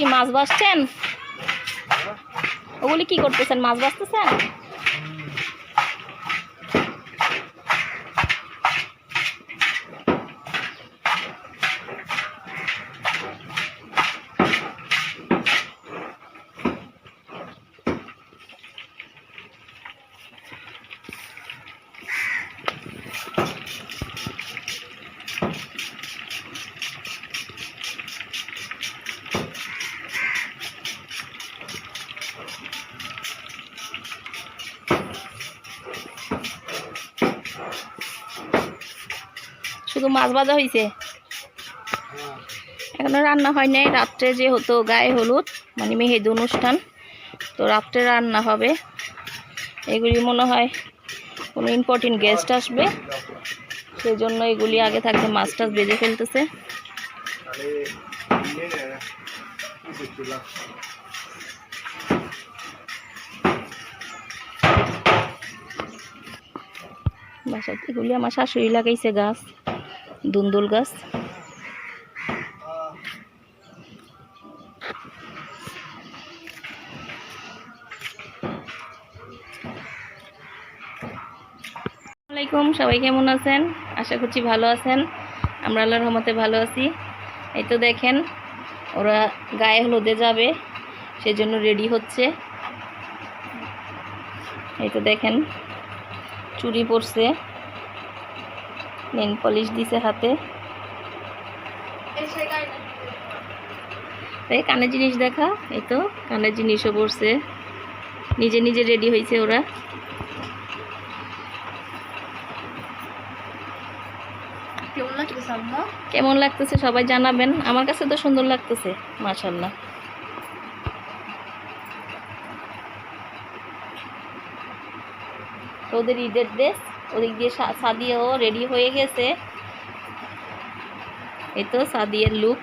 কি মাছ বাসছেন ওগুলি কি করতেছেন? মাছ বাসতেছেন শুধু মাছ ভাজা হয়েছে এখনও রান্না হয় নাই। রাত্রে যে হতো গায়ে হলুদ মানে মেহেদি অনুষ্ঠান, তো রাত্রে রান্না হবে। এগুলি মনে হয় কোনো ইম্পর্টেন্ট গেস্ট আসবে। সেই জন্য এগুলি আগে থাকতে মাছ টাছ বেজে ফেলতেছে। বাসায় এগুলি আমার শাশুড়ি লাগাইছে গাছ। দুন্দুল গাছ। আসসালামাইকুম সবাই কেমন আছেন? আশা করছি ভালো আছেন। আমরা আল্লাহর রহমতে ভালো আছি। এই তো দেখেন, ওরা গায়ে হলুদে যাবে, সেজন্য রেডি হচ্ছে। এই তো দেখেন, চুরি পরছে নেন পলিশ দিছে হাতে। এই কানের জিনিস দেখা এই তো কানের জিনিসও পরছে। নিজে নিজে রেডি হয়েছে ওরা। কেমন লাগতেছে সবাই জানাবেন। আমার কাছে তো সুন্দর লাগতেছে মাশাল্লাহ তো ওদের ঈদের ড্রেস ওদিক দিয়ে সাদিয়াও রেডি হয়ে গেছে। এই তো সাদিয়ার লুক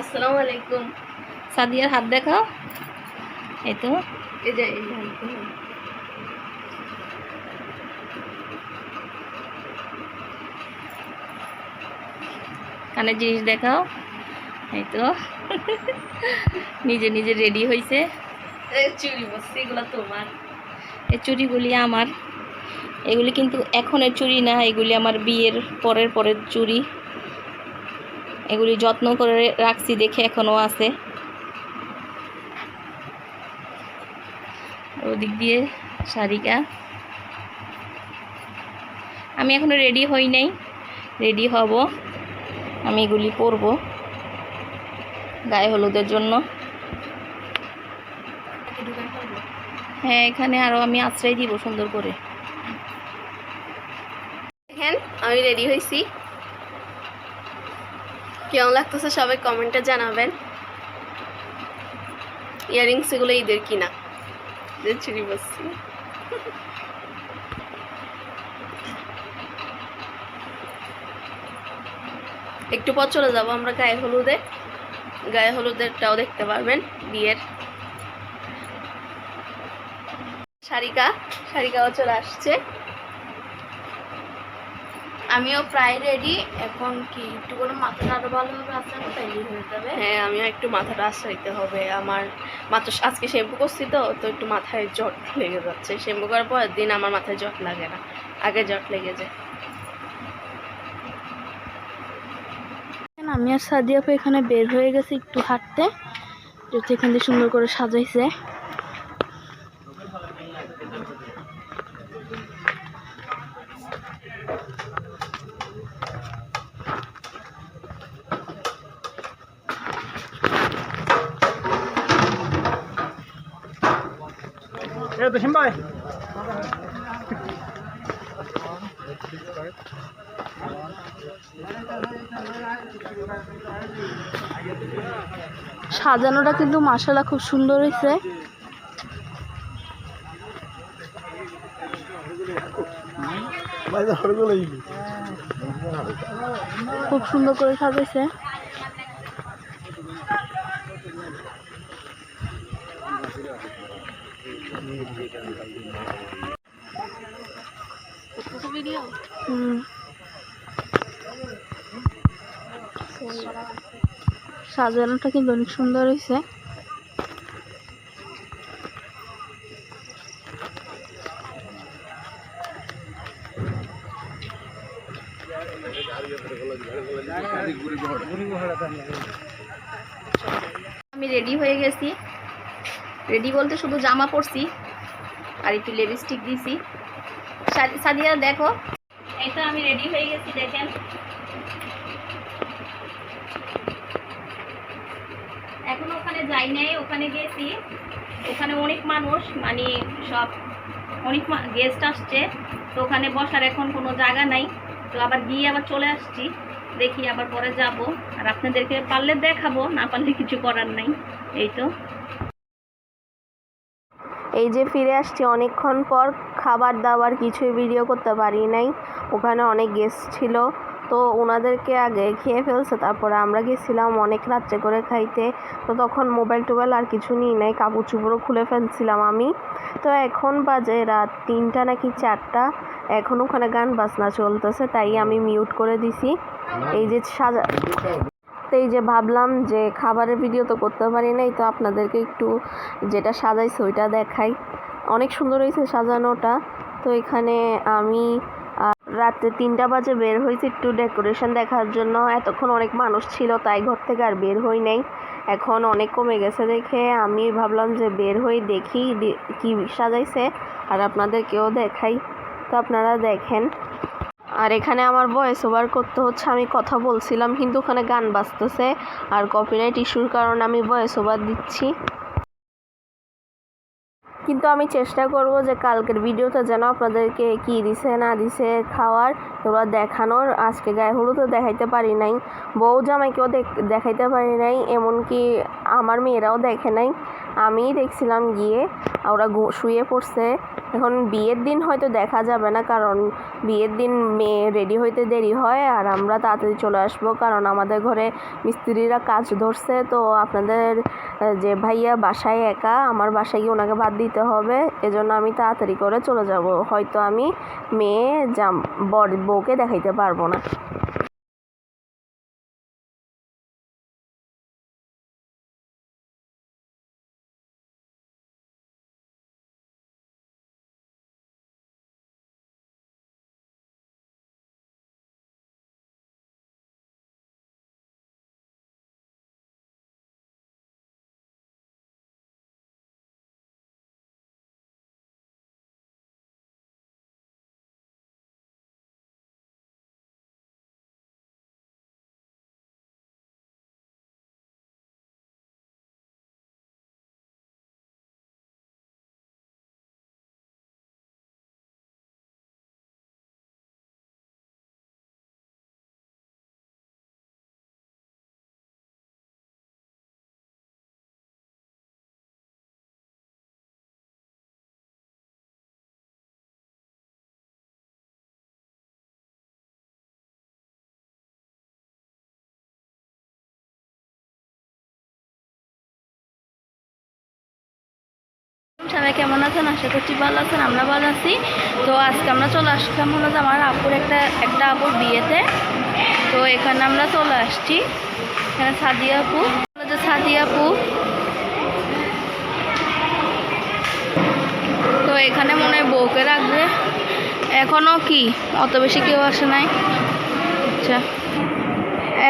আসসালামু আলাইকুম। সাদিয়ার হাত দেখাও। এই তো। এই যে কানের জিনিস দেখাও। এই তো। নিজে নিজে রেডি হয়েছে এই চুরি বসছে এগুলো তোমার। এই চুড়িগুলি আমার। এগুলি কিন্তু এখনের চুরি না, এগুলি আমার বিয়ের পরের পরের চুরি। এগুলি যত্ন করে রাখছি দেখে এখনও আছে। ওদিক দিয়ে শাড়িকা আমি এখনও রেডি হই নাই। রেডি হব। আমি এগুলি পরবো গায়ে হলুদের জন্য। হ্যাঁ এখানে আরও আমি আশ্রয় দিব সুন্দর করে দেখেন আমি রেডি হয়েছি কেমন লাগতেছে সবাই কমেন্টে জানাবেন। ইয়ারিংস এগুলো ঈদের কিনা। যে বসছি। একটু পর চলে যাব আমরা গায়ে হলুদে। গায়ে হলুদেরটাও দেখতে পারবেন বিয়ের। শারিকা শারিকাও চলে আসছে। আমিও প্রায় রেডি এখন কি একটু করে মাথাটা আরও ভালোভাবে আসানো তাইলে হয়ে যাবে? হ্যাঁ আমিও একটু মাথাটা আশ্রাইতে হবে। আমার মাত্র আজকে শ্যাম্পু করছি তো তো একটু মাথায় জট লেগে যাচ্ছে। শ্যাম্পু করার পরের দিন আমার মাথায় জট লাগে না। আগে জট লেগে যায়। আমি আর সাদিয়াপু এখানে বের হয়ে গেছি একটু হাঁটতে। যেহেতু এখান দিয়ে সুন্দর করে সাজাইছে। এ ভাই সাজানোটা কিন্তু মাসালা খুব সুন্দর হয়েছে। খুব সুন্দর করে সাজাইছে। সাজানোটা কিন্তু অনেক সুন্দর হয়েছে। আমি রেডি হয়ে গেছি। রেডি বলতে শুধু জামা পরছি আর একটু লিপস্টিক দিছি। সাদিয়া, দেখো। এই তো আমি রেডি হয়ে গেছি, দেখেন। এখন ওখানে যাই নাই, ওখানে গেছি। ওখানে অনেক মানুষ মানে সব অনেক গেস্ট আসছে। তো ওখানে বসার এখন কোনো জায়গা নাই। তো আবার গিয়ে আবার চলে আসছি। দেখি আবার পরে যাব। আর আপনাদেরকে পারলে দেখাবো, না পারলে কিছু করার নাই। এই তো। এই যে ফিরে আসছি, অনেকক্ষণ পর খাবার দাবার কিছুই ভিডিও করতে পারি নাই। ওখানে অনেক গেস্ট ছিল, তো ওনাদেরকে আগে খেয়ে ফেলছে, তারপরে আমরা গেছিলাম অনেক রাত্রে করে খাইতে। তো তখন মোবাইল টোবাইল আর কিছু নিই নাই, কাপড় চুপড়ও খুলে ফেলছিলাম আমি। তো এখন বাজে রাত তিনটা নাকি চারটা, এখন ওখানে গান বাজনা চলতেছে, তাই আমি মিউট করে দিছি। এই যে সাজা তো এই যে ভাবলাম যে খাবারের ভিডিও তো করতে পারি নাই, তো আপনাদেরকে একটু যেটা সাজাইছে ওইটা দেখাই। অনেক সুন্দর হয়েছে সাজানোটা। তো এখানে আমি রাত্রে তিনটা বাজে বের হয়েছি একটু ডেকোরেশন দেখার জন্য। এতক্ষণ অনেক মানুষ ছিল, তাই ঘর থেকে আর বের হই নাই। এখন অনেক কমে গেছে দেখে। আমি ভাবলাম যে বের হই, দেখি কি সাজাইছে। আর আপনাদেরকেও দেখাই। তো আপনারা দেখেন। আর এখানে আমার ভয়েস ওভার করতে হচ্ছে, আমি কথা বলছিলাম, কিন্তু ওখানে গান বাজতেছে আর কপিরাইট ইস্যুর কারণে আমি ভয়েস ওভার দিচ্ছি। কিন্তু আমি চেষ্টা করব যে কালকের ভিডিওতে যেন আপনাদেরকে কি দিছে, না দিছে খাওয়ার এগুলো দেখানোর। আজকে গায়ে হলুদও দেখাইতে পারি নাই, বউ জামাইকেও দেখ- দেখাইতে পারি নাই, এমনকি আমার মেয়েরাও দেখে নাই। আমিই দেখছিলাম গিয়ে, ওরা শুয়ে পড়ছে। এখন বিয়ের দিন হয়তো দেখা যাবে না, কারণ বিয়ের দিন মেয়ে রেডি হইতে দেরি হয়, আর আমরা তাড়াতাড়ি চলে আসব, কারণ আমাদের ঘরে মিস্ত্রিরা কাজ ধরছে। তো আপনাদের যে ভাইয়া বাসায় একা, আমার বাসায় গিয়ে ওনাকে ভাত দিতে হবে, এজন্য আমি তাড়াতাড়ি করে চলে যাব। হয়তো আমি মেয়ে জাম বর বউকে দেখাইতে পারব না। সবাই কেমন আছেন? আশা করছি ভালো আছেন আমরা ভালো আছি। তো আজকে আমরা চলে আসলাম হলো যে আমার আপুর একটা একটা আপুর বিয়েতে। তো এখানে আমরা চলে আসছি। এখানে সাদিয়া আপু যে সাদিয়া আপু। তো এখানে মনে হয় বউকে রাখবে। এখনও কি? অত বেশি কেউ আসে নাই। আচ্ছা।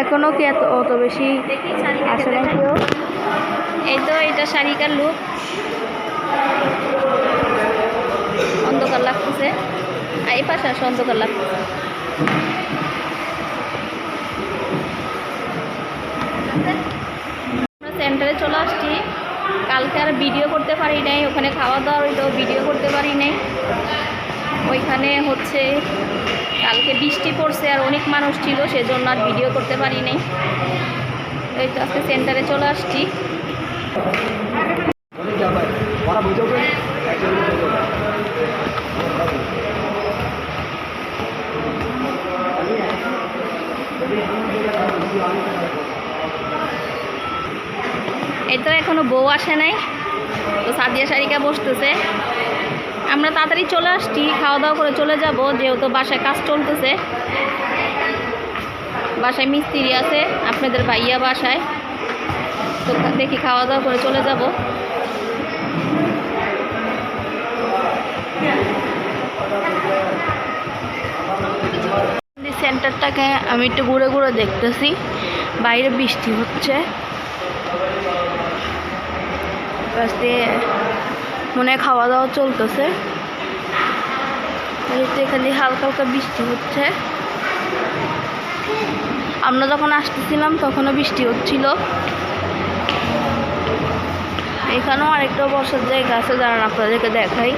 এখনও কি এত অত বেশি আসে নাই কেউ? এই তো এটা শাড়িকার লুক অন্ধকার লাগতেছে। আর এই পাশে আসে, অন্ধকার লাগতেছে। সেন্টারে চলে আসছি। কালকে আর ভিডিও করতে পারি নাই, ওখানে খাওয়া দাওয়া হইতো ভিডিও করতে পারি নাই। ওইখানে হচ্ছে কালকে বৃষ্টি পড়ছে আর অনেক মানুষ ছিল, সেজন্য আর ভিডিও করতে পারি নাই। ওই তো আজকে সেন্টারে চলে আসছি। এখনও বউ আসে নাই। তো সাদিয়া শাড়িকা বসতেছে। আমরা তাড়াতাড়ি চলে আসছি খাওয়া দাওয়া করে চলে যাব, যেহেতু বাসায় কাজ চলতেছে। বাসায় মিস্ত্রি আছে, আপনাদের ভাইয়া বাসায়। তো দেখি খাওয়া দাওয়া করে চলে যাব। সেন্টারটাকে আমি একটু ঘুরে ঘুরে দেখতেছি। বাইরে বৃষ্টি হচ্ছে। পাশ মনে খাওয়া দাওয়া চলতেছে। এখানে হালকা হালকা বৃষ্টি হচ্ছে। আমরা যখন আসতেছিলাম তখনও বৃষ্টি হচ্ছিল। এখানেও আরেকটা বসার জায়গা আছে, দাঁড়ান আপনাদেরকে দেখাই।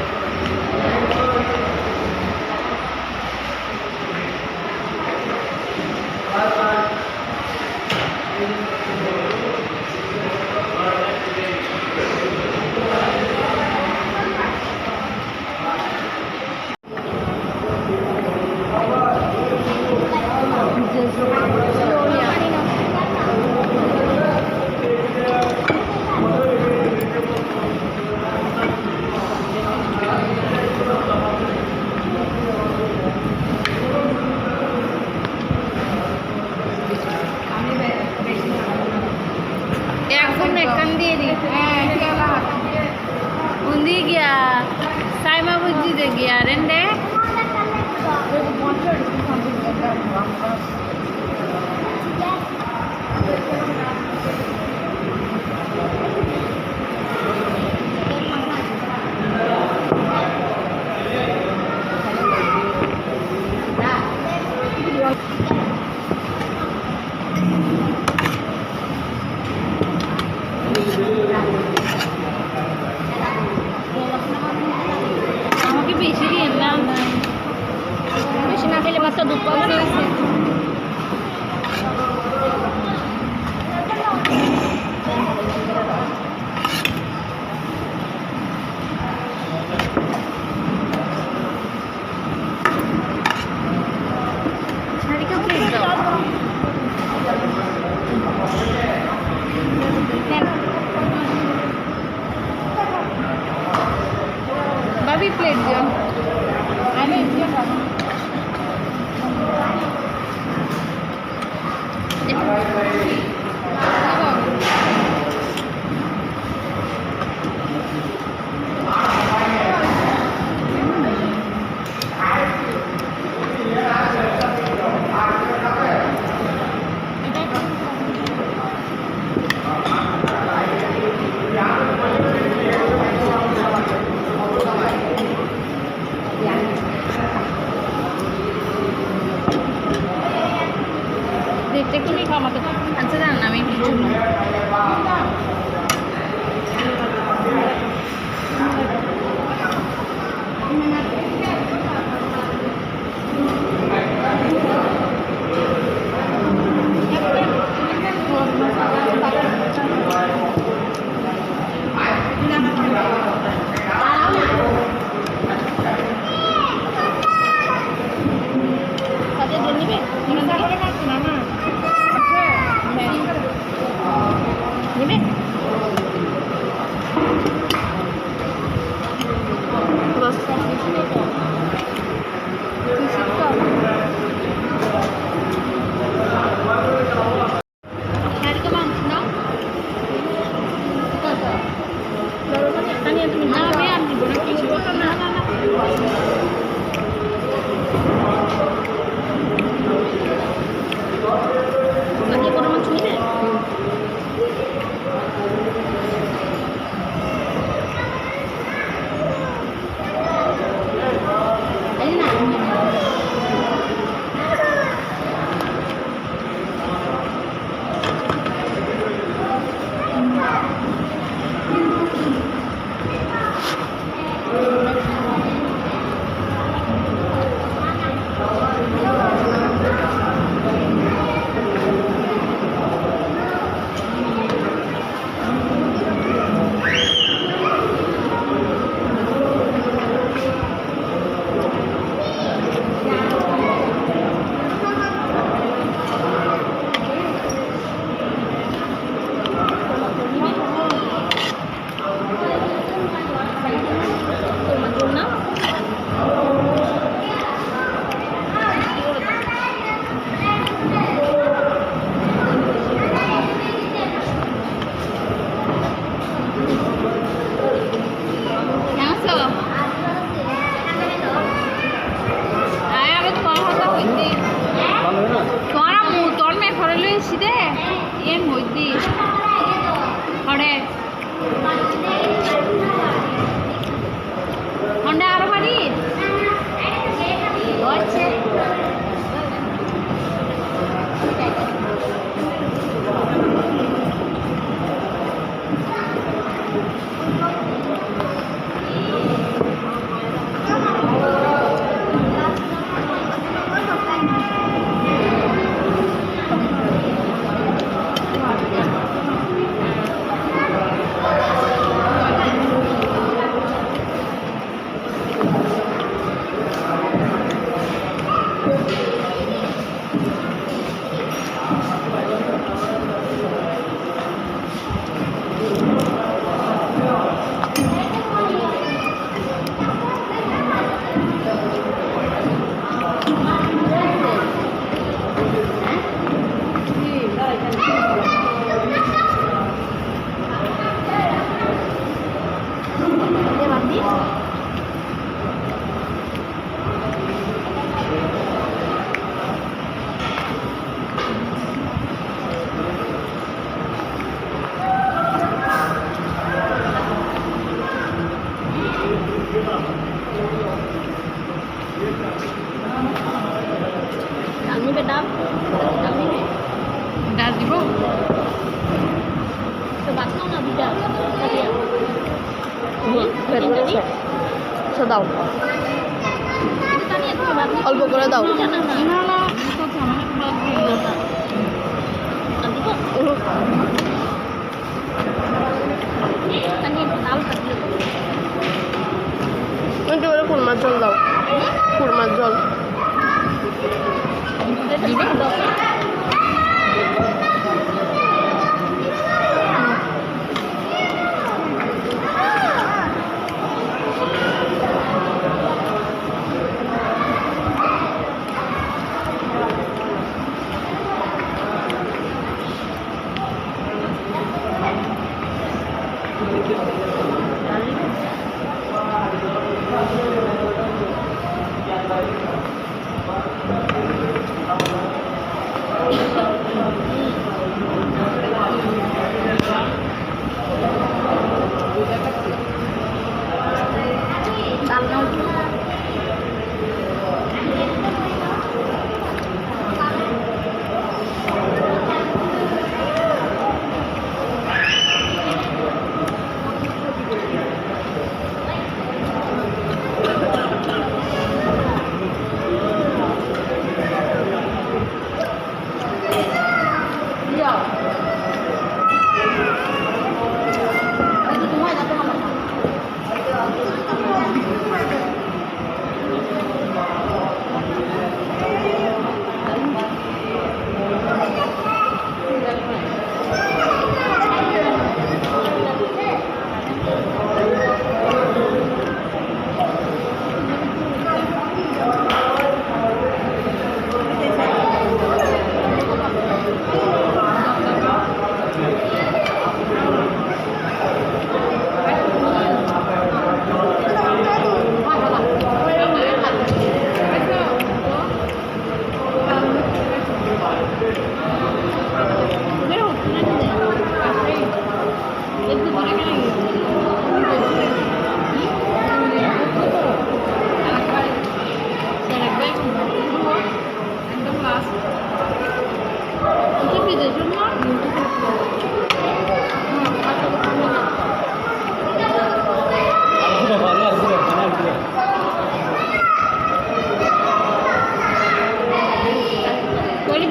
plate दिया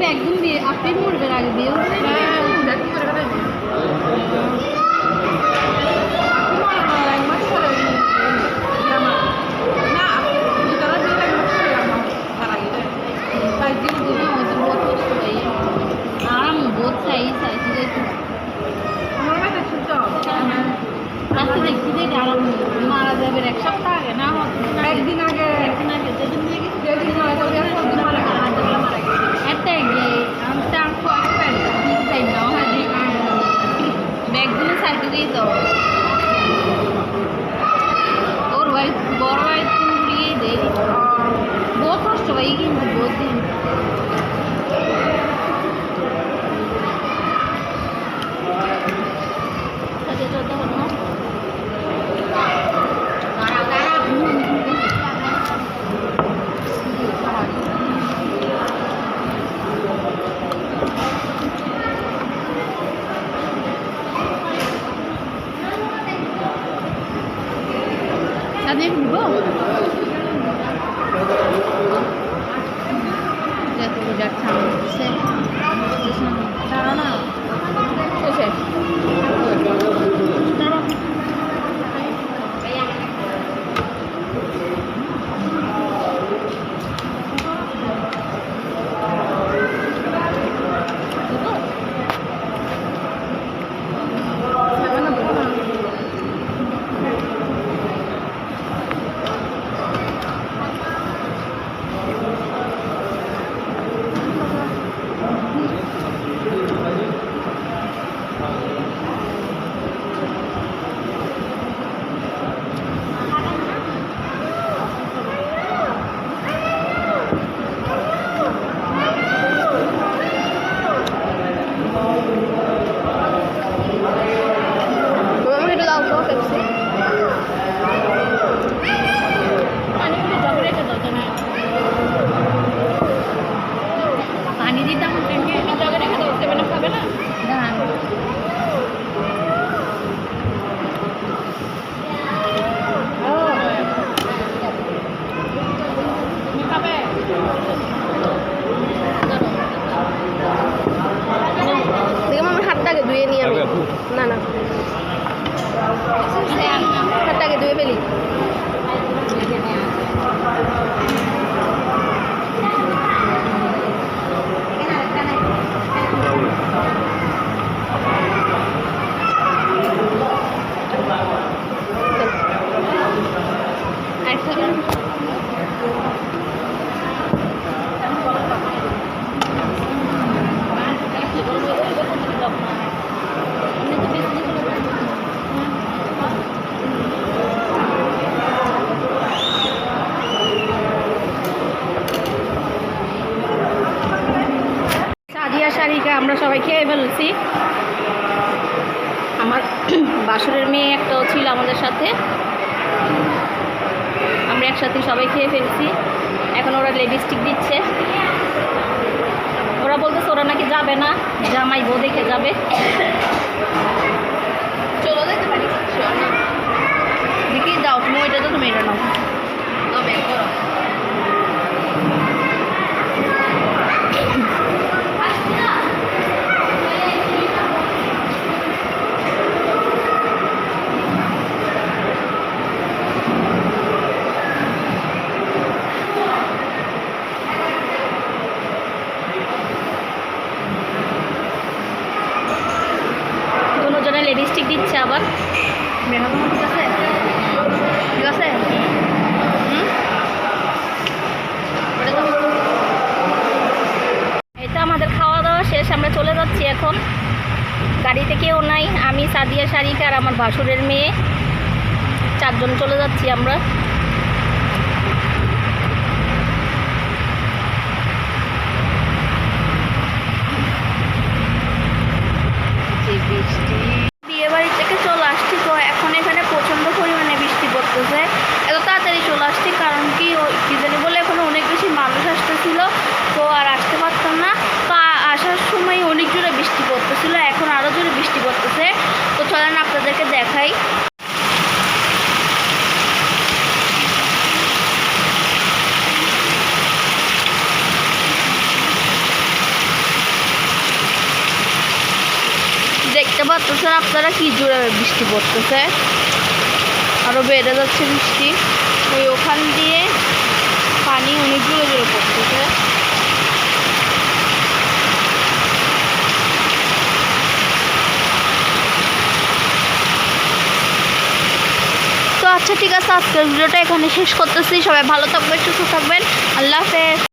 একদম দিয়ে আপনি মরবেন আগে বাকি সবাই খেয়ে ফেলছি। এখন ওরা লিপস্টিক দিচ্ছে। ওরা বলতেছে ওরা নাকি যাবে না। জামাই বউ দেখে যাবে। দেখতেছেন আপনারা কি জোরে বৃষ্টি পড়তেছে? আরও বেড়ে যাচ্ছে বৃষ্টি। ওই ওখান দিয়ে পানি অনেক জোরে জোরে পড়তেছে। তো আচ্ছা ঠিক আছে, আজকের ভিডিওটা এখানে শেষ করতেছি। সবাই ভালো থাকবেন, সুস্থ থাকবেন। আল্লাহ হাফেজ।